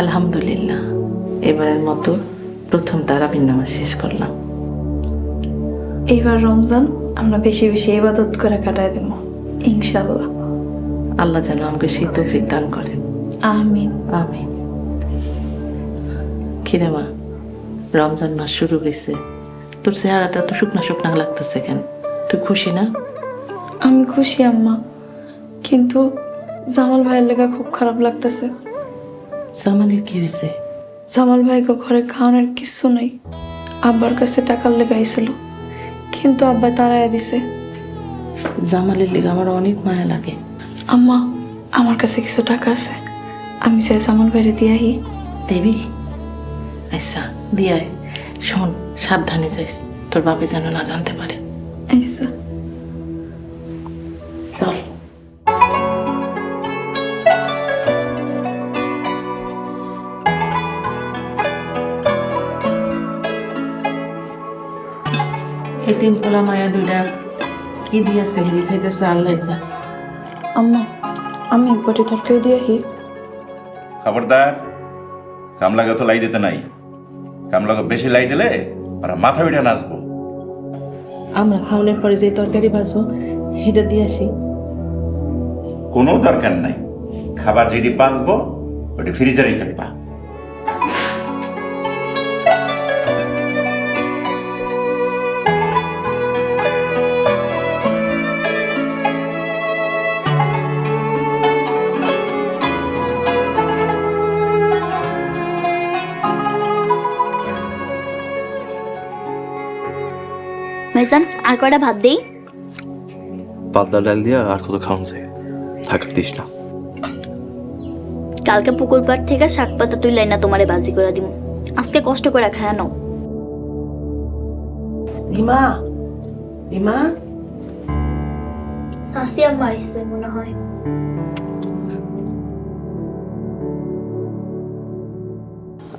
আলহামদুলিল্লাহ। এবারের মতো প্রথম তারাবির নামাজ শেষ করলাম। এইবার রমজান আমরা বেশি বেশি ইবাদত করে কাটাই দেব ইনশাল্লাহ আল্লাহ যেন আমাকে সেই তৌফিক দান করেন। আমিন। আমি কিরে মা রমজান মাস শুরু হয়েছে তোর চেহারাটা তো শুকনা শুকনা লাগতেছে কেন? তুই খুশি না? আমি খুশি আম্মা কিন্তু জামাল ভাইয়ের লেগা খুব খারাপ লাগতেছে। জামানের কি হয়েছে? জামাল ভাইকে ঘরে খাওয়ানোর কিছু নাই। আব্বার কাছে টাকার লেগে আইছিল। কিন্তু আব্বা তারাই দিছে। জামালের লিগে আমার অনেক মায়া লাগে। আম্মা আমার কাছে কিছু টাকা আছে। আমি চাই জামাল ভাইরে দিয়াহি দেবী আচ্ছা দিয়াই শোন সাবধানে যাইস। তোর বাপে যেন না জানতে পারে। আইসা। এই তিন পোলা মায়া দুইটা কি দিয়েছে হিরি খাইতেছে আল্লাহ যা আম্মা আমি একবারটি তরকারি দিয়াহি খবরদার কামলাকে তো লাই দিতে নাই। কামলাকে বেশি লাই দিলে ওরা মাথা উঠে নাচবো। আমরা খাওয়ানোর পরে যে তরকারি ভাজবো সেটা দিয়ে আসি। কোনো দরকার নাই। খাবার যেটি বাঁচবো ওটি ফ্রিজে রেখে দিবা ভাইজান আর কয়টা ভাত দেই? পাতলা ডাল দিয়া আর কত খাওয়ানো যায়? থাকার দিস না। কালকে পুকুর পাড় থেকে শাক পাতা তুই না তোমারে বাজি করে দিব আজকে কষ্ট করে খায় নাও। রিমা রিমা। হাসি আমার এসে মনে হয়।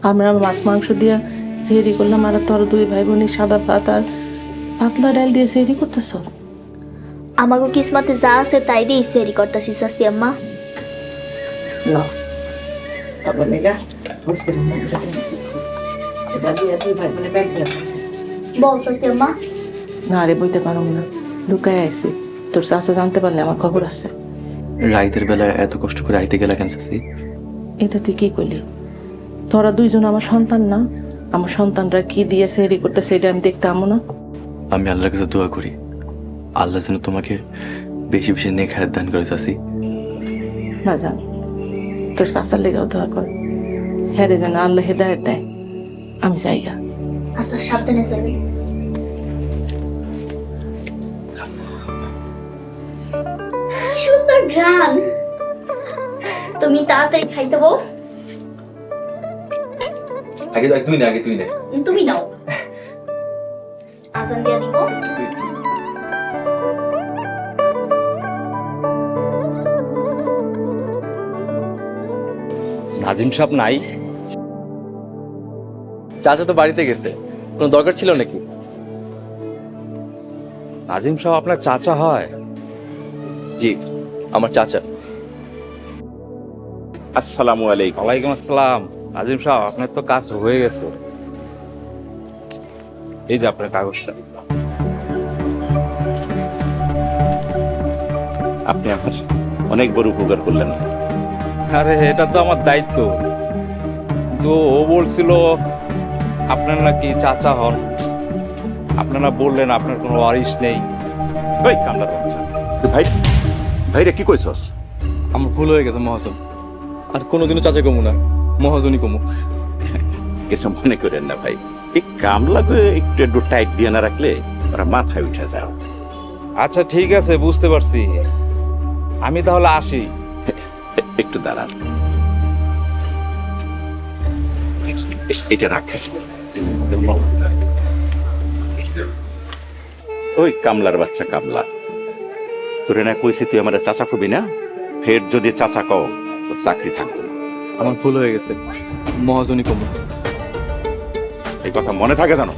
আমরা মাছ মাংস দিয়া সেহরি করলাম আর তোর দুই ভাই বোনের সাদা ভাত আর পাতলা ডাল দিয়ে সেহরি করতেছ? আমাকে কিসমতে যা আছে তাই দিয়ে ইস্তেরি করতেছি শাসি আম্মা। না। তারপর মেগা বুঝতে বল শাসি না রে বইতে পারো না। লুকায় আইসি তোর চাষা জানতে পারলে আমার খবর আছে। রাইতের বেলায় এত কষ্ট করে আইতে গেলা কেন চাচি? এটা তুই কি করলি তোরা দুইজন আমার সন্তান না? আমার সন্তানরা কি দিয়ে সেহরি করতেছে এটা আমি দেখতে আমো না? আমি আল্লাহর কাছে দোয়া করি। আল্লাহ যেন তোমাকে বেশি বেশি নেক হায়াত দান করে জান তোর চাষার লেগেও দোয়া কর। হ্যাঁ রে যেন আল্লাহ হেদায়ত দেয়। আমি আচ্ছা সাবধানে যাবে। কি সুন্দর ঘ্রাণ। তুমি তাড়াতাড়ি খাইতে বউ। আগে তুই না আগে তুই না। তুমি নাও। আজান দিয়া দিব নাজিম সাহেব নাই? চাচা তো বাড়িতে গেছে। কোনো দরকার ছিল নাকি? নাজিম সাহেব আপনার চাচা হয়? জি আমার চাচা। আসসালামু আলাইকুম। ওয়ালাইকুম আসসালাম। নাজিম সাহেব আপনার তো কাজ হয়ে গেছে। এই যে আপনার কাগজটা। আপনি আমার অনেক বড় উপকার করলেন। আরে এটা তো আমার দায়িত্ব। তো ও বলছিল আপনার নাকি চাচা হন। আপনারা বললেন আপনার কোনো ওয়ারিশ নেই। ওই কামলার বাচ্চা ভাই ভাইরে কি কইছস? আমার ভুল হয়ে গেছে মহাজন। আর কোনোদিনও চাচা কমু না মহাজনই কমু কিছু মনে করেন না ভাই। এই কামলাকে একটু একটু টাইট দিয়ে না রাখলে ওরা মাথায় উঠে যায়। আচ্ছা ঠিক আছে বুঝতে পারছি। আমি তাহলে আসি। একটু দাঁড়ান। এটা রাখেন। ওই কামলার বাচ্চা কামলা। তোরে না কইছি তুই আমার চাচা কবি না? ফের যদি চাচা কও চাকরি থাকবে না। আমার ভুল হয়ে গেছে। মহাজনই কমু এই কথা মনে থাকে জানো